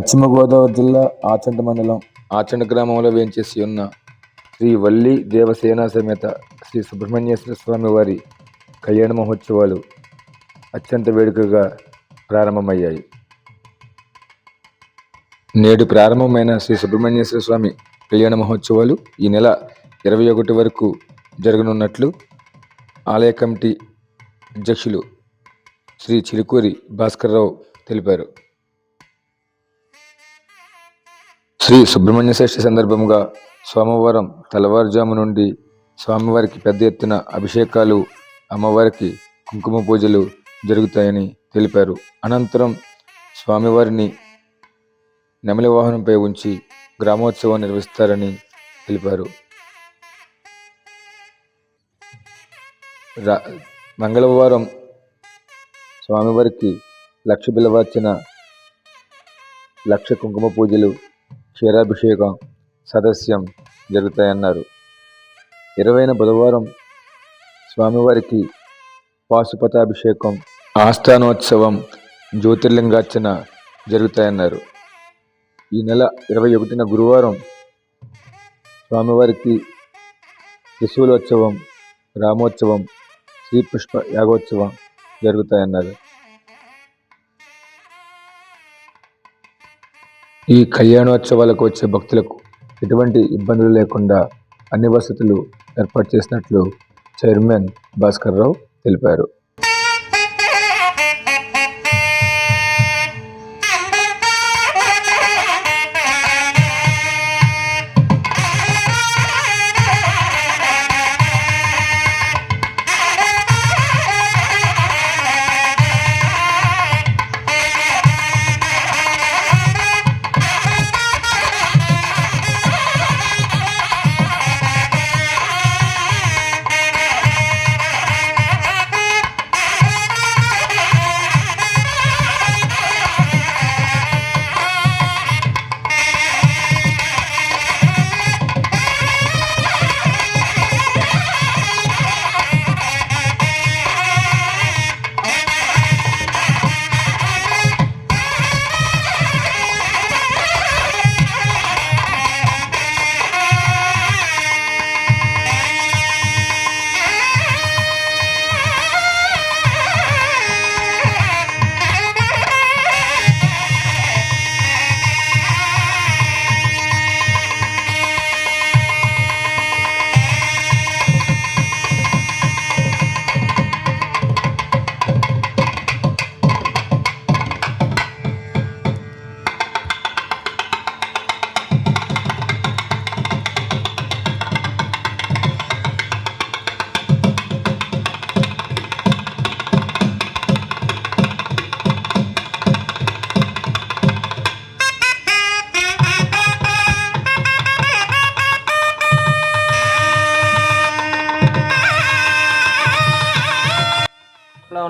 పశ్చిమ గోదావరి జిల్లా ఆచంట మండలం ఆచంట గ్రామంలో వేంచేసి ఉన్న శ్రీ వల్లి దేవసేన సమేత శ్రీ సుబ్రహ్మణ్యేశ్వర స్వామి వారి కళ్యాణ మహోత్సవాలు అత్యంత వేడుకగా ప్రారంభమయ్యాయి. నేడు ప్రారంభమైన శ్రీ సుబ్రహ్మణ్యేశ్వర స్వామి కళ్యాణ మహోత్సవాలు ఈ నెల ఇరవై ఒకటి వరకు జరగనున్నట్లు ఆలయ కమిటీ అధ్యక్షులు శ్రీ చిలుకూరి భాస్కర్రావు తెలిపారు. శ్రీ సుబ్రహ్మణ్య షష్ఠి సందర్భంగా సోమవారం తెల్లవారుజాము నుండి స్వామివారికి పెద్ద ఎత్తున అభిషేకాలు అమ్మవారికి కుంకుమ పూజలు జరుగుతాయని తెలిపారు. అనంతరం స్వామివారిని నెమలి వాహనంపై ఉంచి గ్రామోత్సవం నిర్వహిస్తారని తెలిపారు. రా మంగళవారం స్వామివారికి లక్ష బిలవార్చిన లక్ష కుంకుమ పూజలు క్షీరాభిషేకం సదస్యం జరుగుతాయన్నారు. ఇరవైన బుధవారం స్వామివారికి పాశుపతాభిషేకం ఆస్థానోత్సవం జ్యోతిర్లింగార్చన జరుగుతాయన్నారు. ఈ నెల ఇరవై ఒకటిన గురువారం స్వామివారికి త్రిశూలోత్సవం రామోత్సవం శ్రీపుష్ప యాగోత్సవం జరుగుతాయన్నారు. ఈ కళ్యాణోత్సవాలకు వచ్చే భక్తులకు ఎటువంటి ఇబ్బందులు లేకుండా అన్ని వసతులు ఏర్పాటు చేసినట్లు చైర్మన్ భాస్కర్ రావు తెలిపారు.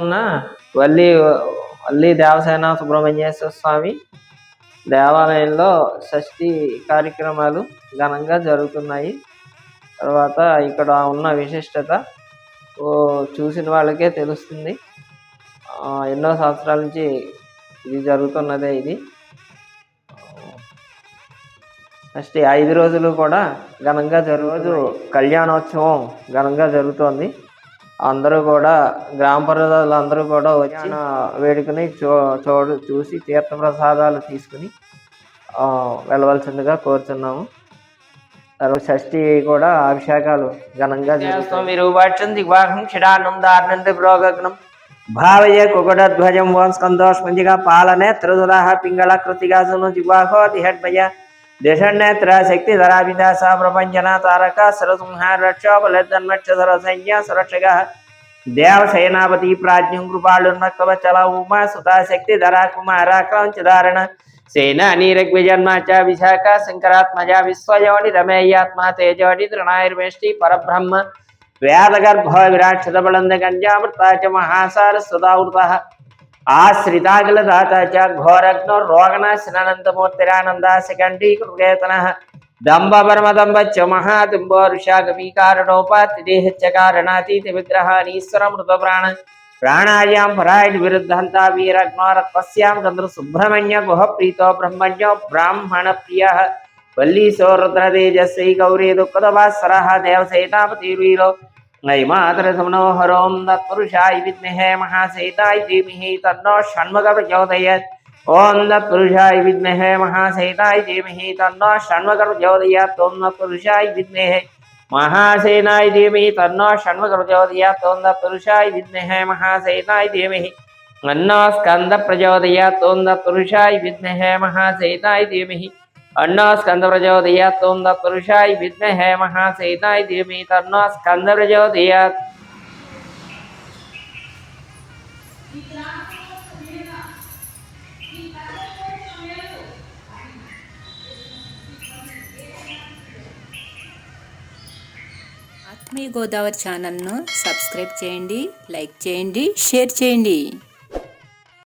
ఉన్న వల్లి వల్లి దేవసేన సుబ్రహ్మణ్యేశ్వర స్వామి దేవాలయంలో షష్ఠి కార్యక్రమాలు ఘనంగా జరుగుతున్నాయి. తర్వాత ఇక్కడ ఉన్న విశిష్టత ఓ చూసిన వాళ్ళకే తెలుస్తుంది. ఎన్నో సంవత్సరాల నుంచి ఇది జరుగుతున్నదే ఇది. షష్ఠి ఐదు రోజులు కూడా ఘనంగా జరుగుతూ కళ్యాణోత్సవం ఘనంగా జరుగుతోంది. అందరూ కూడా గ్రామ ప్రజలు అందరూ కూడా వచ్చి ఆ వేడుకని చూ చూడు చూసి తీర్థ ప్రసాదాలు తీసుకుని వెళ్ళవలసిందిగా కోరుతున్నాము తర్వాత షష్ఠి కూడా అభిషేకాలు ఘనంగా చేస్తాం మీరు వాట్సం దిగ్వాహం క్షిడానం దారుణంది ప్రోగగ్నం భావయ కుకుడధ్వజం ఓం స్కందోష్మంజిగా పాలనే త్రిదులాహ పింగళ కృతిగాసును జిగ్వాహో దిహడ్భయ దిషణేత్ర శక్తి ధరాభిదాస ప్రపంచన తారక సరసింహార రక్షోబలధన్మక్షర సైన్య సురక్షక దేవ సేనాపతి ప్రాజ్ఞం కృపాళున్నకవచల ఉమా సుతా శక్తి ధరా కుమార క్రౌంచధారణ సేన నీరగ్విజన్మ చ విశాఖ శంకరాత్మజ విశ్వయోని రమేయాత్మ తేజోని తృణాయుర్వేష్టి పరబ్రహ్మ వేదగర్భ విరాక్షత బలంద గంజామృత మహాసార సుధావృత ఆశ్రితాగలదాత చ ఘోరగ్నో రోగనాశనంతమూర్తిరానంద శకంఠీ కృకేతన దంబపరమదంబచ్చ మహాదుంబో ఋషాగమీకారణోపాతి దేహచ్చ విగ్రహానీశ్వర మృత ప్రాణ ప్రాణాయాం పరాయణ విరుద్ధంత వీరగ్మారత్వస్యాం చంద్ర సుబ్రహ్మణ్య గుహ ప్రీతో బ్రహ్మణ్యో బ్రాహ్మణ ప్రియ వల్లీశో రుద్రతేజస్వై గౌరీ దుఃఖదభాస్వర దేవసైతాపతివీరో నైమాతర సమనోహరోం తత్పురుషాయ విద్మహే మహాసైతాయ ధీమహి తన్నో షణ్ముఖ ప్రచోదయత్ ఓం తత్పురుషాయ విద్మహే మహాసైతాయ ధీమహి తన్నో షణ్ముఖ ప్రచోదయాత్ ఓం తత్పురుషాయ విద్మహే మహాసేనాయ ధీమహి తన్నో షణ్ముఖ ప్రచోదయాత్ ఓం తత్పురుషాయ విద్మహే మహాసేనాయ ధీమహి అన్నో స్కంద ప్రచోదయాత్ ఓం తత్పురుషాయ విద్మహే మహాసేనాయ ధీమహి అన్నో స్కంద ప్రచోదయాత్ ఓం తత్పురుషాయ విద్మహే మహాసేనాయ ధీమహి తన్నో స్కంద ప్రచోదయాత్ ఆత్మీయ గోదావరి ఛానల్ను సబ్స్క్రైబ్ చేయండి లైక్ చేయండి షేర్ చేయండి.